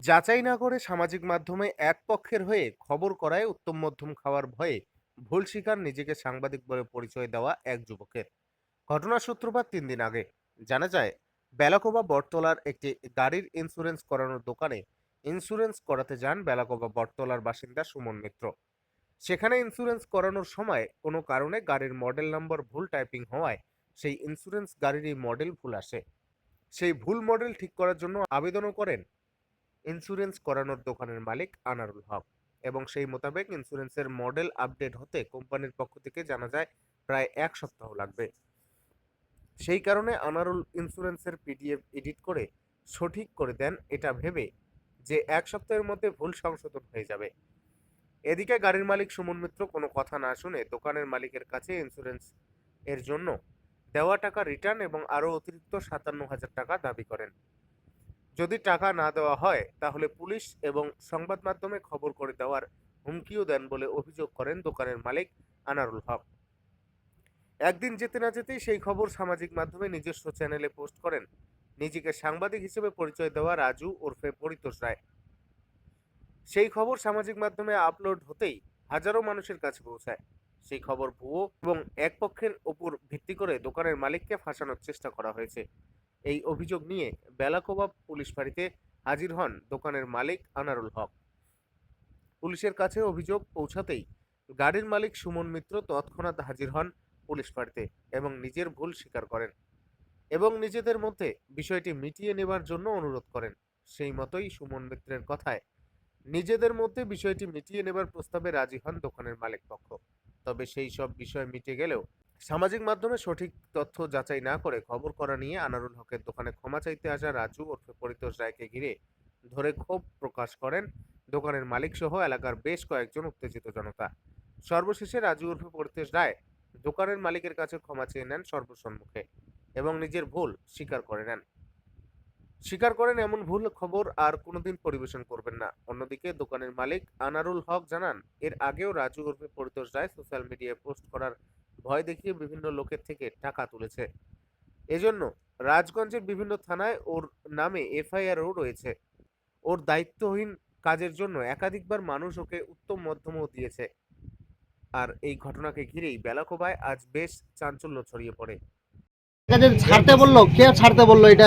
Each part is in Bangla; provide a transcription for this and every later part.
যাচাই না করে সামাজিক মাধ্যমে এক পক্ষের হয়ে খবর করায় উত্তম মধ্যম খাওয়ার ভয়ে ভুল স্বীকার নিজেকে সাংবাদিক বলে পরিচয় দেওয়া এক যুবকের। ঘটনার সূত্রপাত তিন দিন আগে। জানা যায়, বেলাকোবা বটতলার একটি গাড়ির ইন্স্যুরেন্স করানোর দোকানে ইন্স্যুরেন্স করাতে যান বেলাকোবা বটতলার বাসিন্দা সুমন মিত্র। সেখানে ইন্স্যুরেন্স করানোর সময় কোনো কারণে গাড়ির মডেল নম্বর ভুল টাইপিং হওয়ায় সেই ইন্স্যুরেন্স গাড়িরই মডেল ভুল আসে। সেই ভুল মডেল ঠিক করার জন্য আবেদনও করেন ইন্স্যুরেন্স করানোর দোকানের মালিক আনারুল হক এবং সেই মোতাবেক ইন্স্যুরেন্সের মডেল আপডেট হতে কোম্পানির পক্ষ থেকে জানা যায় প্রায় এক সপ্তাহ লাগবে। সেই কারণে আনারুল ইন্স্যুরেন্সের পিডিএফ এডিট করে সঠিক করে দেন এটা ভেবে যে এক সপ্তাহের মধ্যে ভুল সংশোধন হয়ে যাবে। এদিকে গাড়ির মালিক সুমন মিত্র কোনো কথা না শুনে দোকানের মালিকের কাছে ইন্স্যুরেন্স এর জন্য দেওয়া টাকা রিটার্ন এবং আরও অতিরিক্ত সাতান্ন হাজার টাকা দাবি করেন। যদি টাকা না দেওয়া হয়, তাহলে পুলিশ এবং সংবাদ মাধ্যমে খবর করে দেওয়ার হুমকিও দেন বলে অভিযোগ করেন দোকানের মালিক আনারুল হক। একদিন যেতে না যেতেই সেই খবর সামাজিক মাধ্যমে নিজস্ব চ্যানেলে পোস্ট করেন। নিজেকে সাংবাদিক হিসেবে পরিচয় দেওয়া রাজু ওরফে পরিতোষ রায়। সেই খবর সামাজিক মাধ্যমে আপলোড হতেই হাজারো মানুষের কাছে পৌঁছায়। সেই খবর ভুয়ো এবং এক পক্ষের ওপর ভিত্তি করে দোকানের মালিককে ফাঁসানোর চেষ্টা করা হয়েছে। এই অভিযোগ নিয়ে বেলাকোবা পুলিশ ফাঁড়িতে হাজির হন দোকানের মালিক আনারুল হক। পুলিশের কাছে অভিযোগ পৌঁছাতেই গাড়ির মালিক সুমন মিত্র তৎক্ষণাৎ হাজির হন পুলিশ ফাঁড়িতে এবং নিজের ভুল স্বীকার করেন এবং নিজেদের মধ্যে বিষয়টি মিটিয়ে নেবার জন্য অনুরোধ করেন। সেই মতোই সুমন মিত্রের কথায় নিজেদের মধ্যে বিষয়টি মিটিয়ে নেবার প্রস্তাবে রাজি হন দোকানের মালিক পক্ষ। তবে সেই সব বিষয় মিটে গেলেও সামাজিক মাধ্যমে সঠিক তথ্য যাচাই না করে খবর করা নিয়ে আনারুল হকের দোকানে ক্ষমা চাইতে আসা রাজু ওরফে পরিতোষ রায়কে ঘিরে ধরে ক্ষোভ প্রকাশ করেন দোকানের মালিক সহ এলাকার বেশ কয়েকজন উত্তেজিত জনতা। সর্বশেষে রাজু ওরফে পরিতোষ রায় দোকানের মালিকের কাছে ক্ষমা চেয়ে নেন সর্বসম্মুখে এবং নিজের ভুল স্বীকার করে নেন। স্বীকার করেন এমন ভুল খবর আর কোনোদিন পরিবেশন করবেন না। অন্যদিকে দোকানের মালিক আনারুল হক জানান, এর আগেও রাজু ওরফে পরিতোষ রায় সোশ্যাল মিডিয়ায় পোস্ট করার ভয় দেখিয়ে বিভিন্ন লোকের থেকে টাকা তুলেছে। এজন্য রাজগঞ্জের বিভিন্ন থানায় ওর নামে এফআইআরও রয়েছে। ওর দায়িত্বহীন কাজের জন্য একাধিকবার মানুষ ওকে উত্তম মধ্যমও দিয়েছে। আর এই ঘটনাকে ঘিরেই বেলাকোবায় আজ বেশ চাঞ্চল্য ছড়িয়ে পড়ে। ছাড়তে বলল? কে ছাড়তে বলল এটা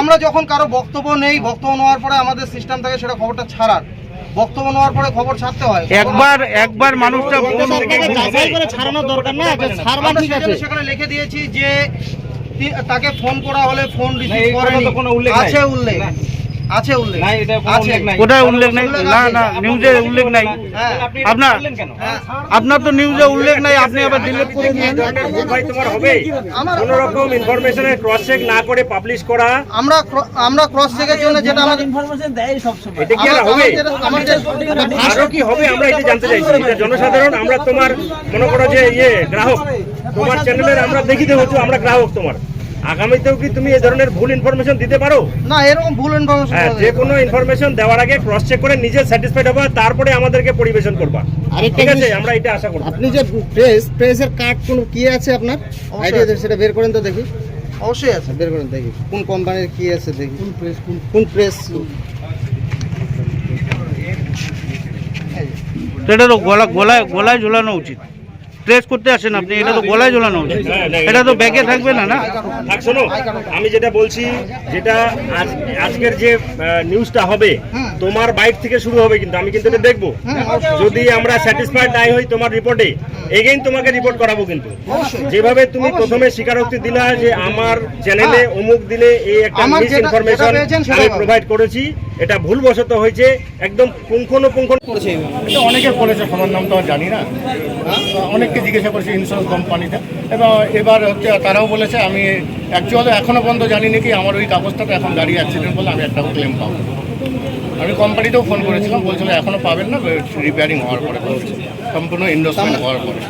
আমরা যখন কারও বক্তব্য নেই বক্তব্য নেওয়ার পরে আমাদের সিস্টেম থাকে সেটা খবরটা ছাড়ার। বক্তব্য নেওয়ার পরে খবর ছাড়তে হয়। একবার একবার মানুষটা যাচাই করে ছাড়ানোর দরকার না ছাড়বা ঠিক আছে। সেখানে- লিখে দিয়েছি যে তাকে ফোন করা হলে ফোন রিসিভ করেনি। উল্লেখ আছে উল্লেখ। আছে উল্লেখ। নাই, এটা কোনো আছে। উল্লেখ নাই। কোথায় উল্লেখ নাই? না না নিউজে উল্লেখ নাই। হ্যাঁ আপনার। আপনার তো নিউজে উল্লেখ নাই আপনি আবার ডিলিট করে দিলেন। ভাই তোমার হবে। কোন রকম ইনফরমেশনের ক্রস চেক না করে পাবলিশ করা। আমরা আমরা ক্রস চেকের জন্য যেটা আমাদের এটা কি আর হবে? আরও কি হবে? আমরা এটা জানতে চাইছি। এটা জনসাধারণ আমরা তোমার মনে করো যে ইয়ে গ্রাহক। তোমার চ্যানেলের আমরা দেখিতে হচ্ছে আমরা গ্রাহক তোমার। আগামীতেও কি তুমি এই ধরনের ভুল ইনফরমেশন দিতে পারো? না এরকম ভুল ইনফরমেশন হ্যাঁ যে কোনো ইনফরমেশন দেওয়ার আগে ক্রস চেক করে নিজে স্যাটিসফাইড হবা তারপরে আমাদেরকে পরিবেশন করবা। ঠিক আছে? আমরা এটা আশা করব আপনি যে প্রেস প্রেসের কার্ড কোন কি আছে আপনার? আইডিয়া সেটা বের করেন তো দেখি। অবশ্যই আছে। বের করেন দেখি। কোন কোম্পানির কি আছে দেখি। কোন প্রেস কোন? প্রেস এটা তো গলা গলায় গলায় ঝোলানো উচিত। প্রেস করতে আসেন আপনি এটা তো গলায় ঝোলানো। উচিত এটা তো ব্যাগে থাকবে না না? শোনো আমি যেটা বলছি যেটা আজকের যে নিউজটা হবে তোমার বাইক থেকে শুরু হবে কিন্তু আমি কিন্তু এটা দেখব। যদি আমরা স্যাটিসফাইড নাই হই তোমার রিপোর্টে এগেইন তোমাকে রিপোর্ট করাবো কিন্তু। যেভাবে তুমি প্রথমে স্বীকারোক্তি দিলা যে আমার চ্যানেলে অমুক দিনে এই একটা মিস ইনফরমেশন আমি। প্রোভাইড করেছি এটা ভুলবশত হয়েছে একদম পুঙ্খানুপুঙ্খ করেছে এটা অনেকে করেছে সবার নাম তো আর জানি না। অনেককে জিজ্ঞাসা করেছি ইন্স্যুরেন্স কোম্পানিতে এবং এবার হচ্ছে তারাও বলেছে আমি অ্যাকচুয়ালি এখনও পর্যন্ত জানি নাকি আমার ওই কাগজটাতে এখন গাড়ি অ্যাক্সিডেন্ট বলে আমি একটা ক্লেম পাবো। আমি কোম্পানিতেও ফোন করেছিলাম বলছিল এখনও পাবেন না রিপেয়ারিং হওয়ার পরে বলছে সম্পূর্ণ ইন্ডোসমেন্ট হওয়ার পরে।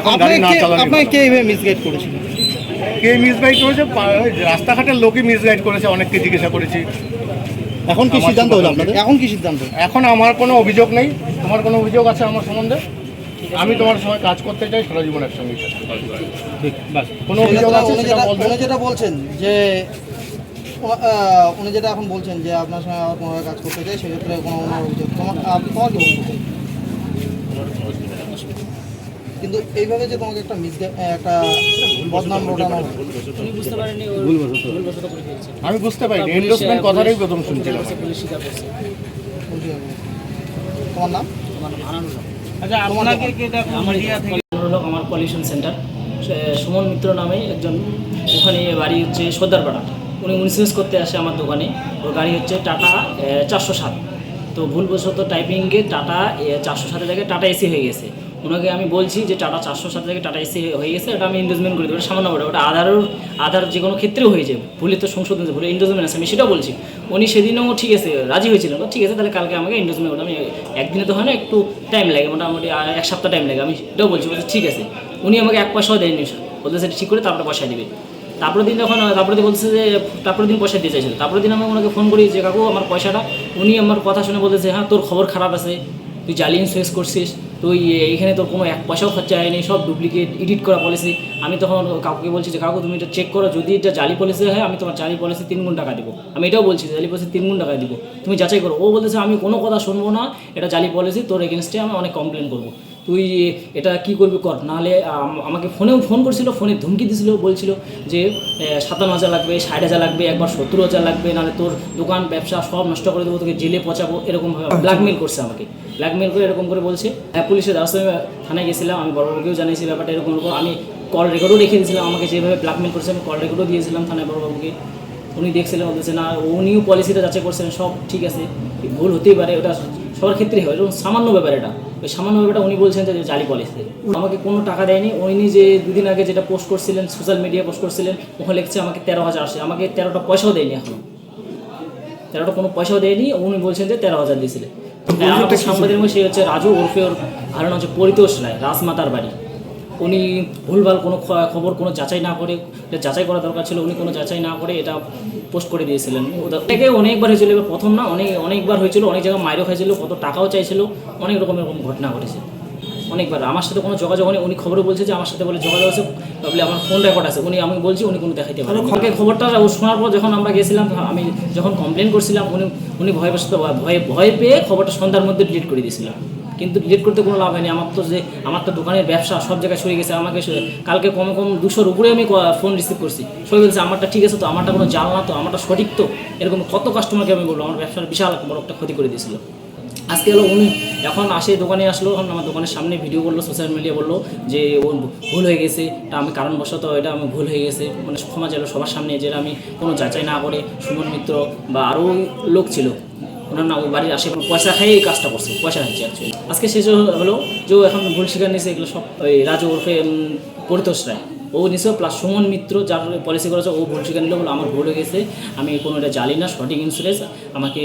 এখন গাড়ি না চালানো কে এইভাবে মিসগাইড করেছিল? কে মিসগাইড করেছে? রাস্তাঘাটের লোকই মিসগাইড করেছে অনেককে জিজ্ঞাসা করেছি। এখন কি সিদ্ধান্ত হলো আপনাদের? এখন কি সিদ্ধান্ত? এখন আমার কোনো অভিযোগ নেই। আমার কোনো অভিযোগ আছে আমার সম্বন্ধে? আমি তোমার সঙ্গে কাজ করতে চাই সারা জীবন একসঙ্গে কোনো অভিযোগ আছে উনি সেটা যেটা- উনি যেটা বলছেন যে উনি যেটা এখন বলছেন যে আপনার সঙ্গে আবার কোনোভাবে কাজ করতে চাই সেক্ষেত্রে কোনো কোনো অভিযোগ তোমার আপ- তোমার কি বলতে কিন্তু এইভাবে যে তোমাকে একটা মিস একটা বদনাম রোটানো আমি বুঝতে পারিনি এন্ডোসমেন্ট কথাটাই প্রথম শুনছিলাম তোমার নাম আমার নাম। আচ্ছা আপনাকে কি আমার মিডিয়া থেকে? আনানুল আমার পলিউশন সেন্টার সুমন মিত্র নামে একজন ওখানে বাড়ি হচ্ছে সর্দারপাড়া। উনি ইন্স্যুরেন্স করতে আসে আমার দোকানে। ওর গাড়ি হচ্ছে টাটা চারশো সাত। তো ভুলবশত টাইপিংয়ে টাটা চারশো সাতের জায়গায় টাটা এসি হয়ে গেছে। ওনাকে আমি বলছি যে টাটা চারশো সাত জায়গায় টাটা এসি হয়ে গেছে, ওটা আমি ইনভেস্টমেন্ট করে দেবো, ওটা সামান্য বড়, ওটা আধারও আধার যে কোনো ক্ষেত্রেও হয়ে যায় ভুলে তো সংশোধন ভুলে ইনভেস্টমেন্ট আছে, আমি সেটাও বলছি। উনি সেদিনও ঠিক আছে, রাজি হয়েছিলেন ঠিক আছে, তাহলে কালকে আমাকে ইনভেস্টমেন্ট করতে আমি একদিনে তো হয় না, একটু টাইম লাগে, মোটামুটি এক সপ্তাহ টাইম লাগে, আমি এটাও বলছি বলছি, ঠিক আছে। উনি আমাকে এক পয়সাও দেয়নি বলতে সেটা ঠিক করে তারপরে পয়সা দিবে। তারপরের দিন যখন তারপরে দিন বলছে যে, তারপরের দিন পয়সা দিয়ে চাইছিল, তারপরের দিন আমি ওনাকে ফোন করি যে, কাকু, আমার পয়সাটা। উনি আমার কথা শুনে বলতেছে হ্যাঁ তোর খবর খারাপ আছে। তুই জালি শেষ করছিস, তুই এইখানে তোর কোনো এক পয়সাও খরচা হয়নি, সব ডুপ্লিকেট এডিট করা পলিসি আমি তখন কাউকে বলছি যে, কাকু, তুমি এটা চেক করো, যদি এটা জালি পলিসি হয়, আমি তোমার জালি পলিসি তিন গুণ টাকা দেবো। আমি এটাও বলছি জালি পলিসি তিন গুণ টাকা দিব। তুমি যাচাই করো। ও বলতেছে, আমি কোনো কথা শুনব না, এটা জালি পলিসি তোর এগেনস্টে আমি অনেক কমপ্লেন করব। তুই এটা কি করবি কর। নাহলে আমাকে ফোনেও ফোন করছিল, ফোনে ধমকি দিছিল, বলছিল যে সাতান্ন হাজার লাগবে, ষাট হাজার লাগবে, একবার সত্তর হাজার লাগবে, নাহলে তোর দোকান, ব্যবসা সব নষ্ট করে দেবো, তোকে জেলে পচাবো এরকমভাবে ব্ল্যাকমেল করছে আমাকে। ব্ল্যাকমেল করে এরকম করে বলছে হ্যাঁ পুলিশের দ্বারস্থ থানায় গেছিলাম, আমি বড়বাবুকেও জানিয়েছি ব্যাপারটা, এরকম এরকম, আমি কল রেকর্ডও রেখে দিয়েছিলাম, আমাকে যেভাবে ব্ল্যাকমেল করছে, আমি কল রেকর্ডও দিয়েছিলাম থানায় বড়বাবুকে। উনি দেখছিলেন, বলতেছে, না, উনিও পলিসিটা যাচাই করছেন সব ঠিক আছে, ভুল হতেই পারে, ওটা সবার ক্ষেত্রেই হয়। এবং সামান্য ব্যাপার এটা। ওই সামান্য ব্যাপারটা উনি বলছেন যে জালি পলিসি আমাকে কোনো টাকা দেয়নি। উনি যে দুদিন আগে যেটা পোস্ট করছিলেন সোশ্যাল মিডিয়া পোস্ট করছিলেন ওখানে লিখছে আমাকে তেরো হাজার আসে। আমাকে তেরোটা পয়সাও দেয়নি এখনও। তেরোটা কোনো পয়সাও দেয়নি। উনি বলছেন যে তেরো হাজার দিয়েছিলেন। সাংবাদিক সে হচ্ছে রাজু ওরফে ওর ধারণা হচ্ছে পরিতোষ রায় রাজমাতার বাড়ি। উনি ভুলভাল কোনো খবর কোনো যাচাই না করে যাচাই করা দরকার ছিল উনি কোনো যাচাই না করে এটা পোস্ট করে দিয়েছিলেন। ওটা- থেকে অনেকবার হয়েছিল এবার প্রথম না অনেক অনেকবার হয়েছিল অনেক জায়গায় মাইরও খাইছিল কত টাকাও চাইছিল অনেক রকম এরকম ঘটনা ঘটেছে। অনেকবার। আমার সাথে কোনো যোগাযোগ নেই উনি খবরে বলছে যে আমার সাথে বলে যোগাযোগ আছে বলে আমার ফোন রেকর্ড আছে। উনি আমি বলছি উনি কোনো দেখাইতে পারেন। খবরকে খবরটা ও শোনার পর যখন আমরা গেছিলাম আমি যখন কমপ্লেন করছিলাম উনি উনি ভয় বসত ভয়ে ভয় পেয়ে খবরটা সন্ধ্যার মধ্যে ডিলিট করে দিয়েছিলাম কিন্তু ডিলিট করতে কোনো লাভ হয়নি। আমার তো যে, আমার তো দোকানের ব্যবসা সব জায়গায় সরে গেছে। আমাকে কালকে কমে কম দুশোর উপরে আমি ফোন রিসিভ করছি। সবাই বলছে, আমারটা ঠিক আছে তো, আমারটা কোনো জাল না তো, আমারটা সঠিক তো? এরকম কত কাস্টমারকে আমি বলব, আমার ব্যবসার বিশাল বড় একটা ক্ষতি করে দিয়েছিল। আজকে হলো উনি, এখন আসে, দোকানে আসলো, এখন আমার দোকানের সামনে ভিডিও করল সোশ্যাল মিডিয়া বলল যে, ও ভুল হয়ে গেছে, এটা আমি কারণবশত, এটা আমি ভুল হয়ে গেছে। মানে ক্ষমা চাইলো সবার সামনে যেটা আমি কোনো যাচাই না করে সুমন মিত্র বা আরও লোক ছিল। ওনার না বাড়ির আসে পয়সা খেয়ে এই কাজটা করছে, পয়সা খাইছে অ্যাকচুয়ালি আজকে শেষ হলো যে এখন ভুল শিকার নিয়েছে, এগুলো সব ওই রাজু ওরফে পরিতোষ রায় ও নিশ্চয় প্লাস সুমন মিত্র, যার পলিসি করেছে, ও ভুল শিকার নিল বলে আমার ভুল হয়ে গেছে, আমি কোনো এটা জানি না, সঠিক ইন্স্যুরেন্স আমাকে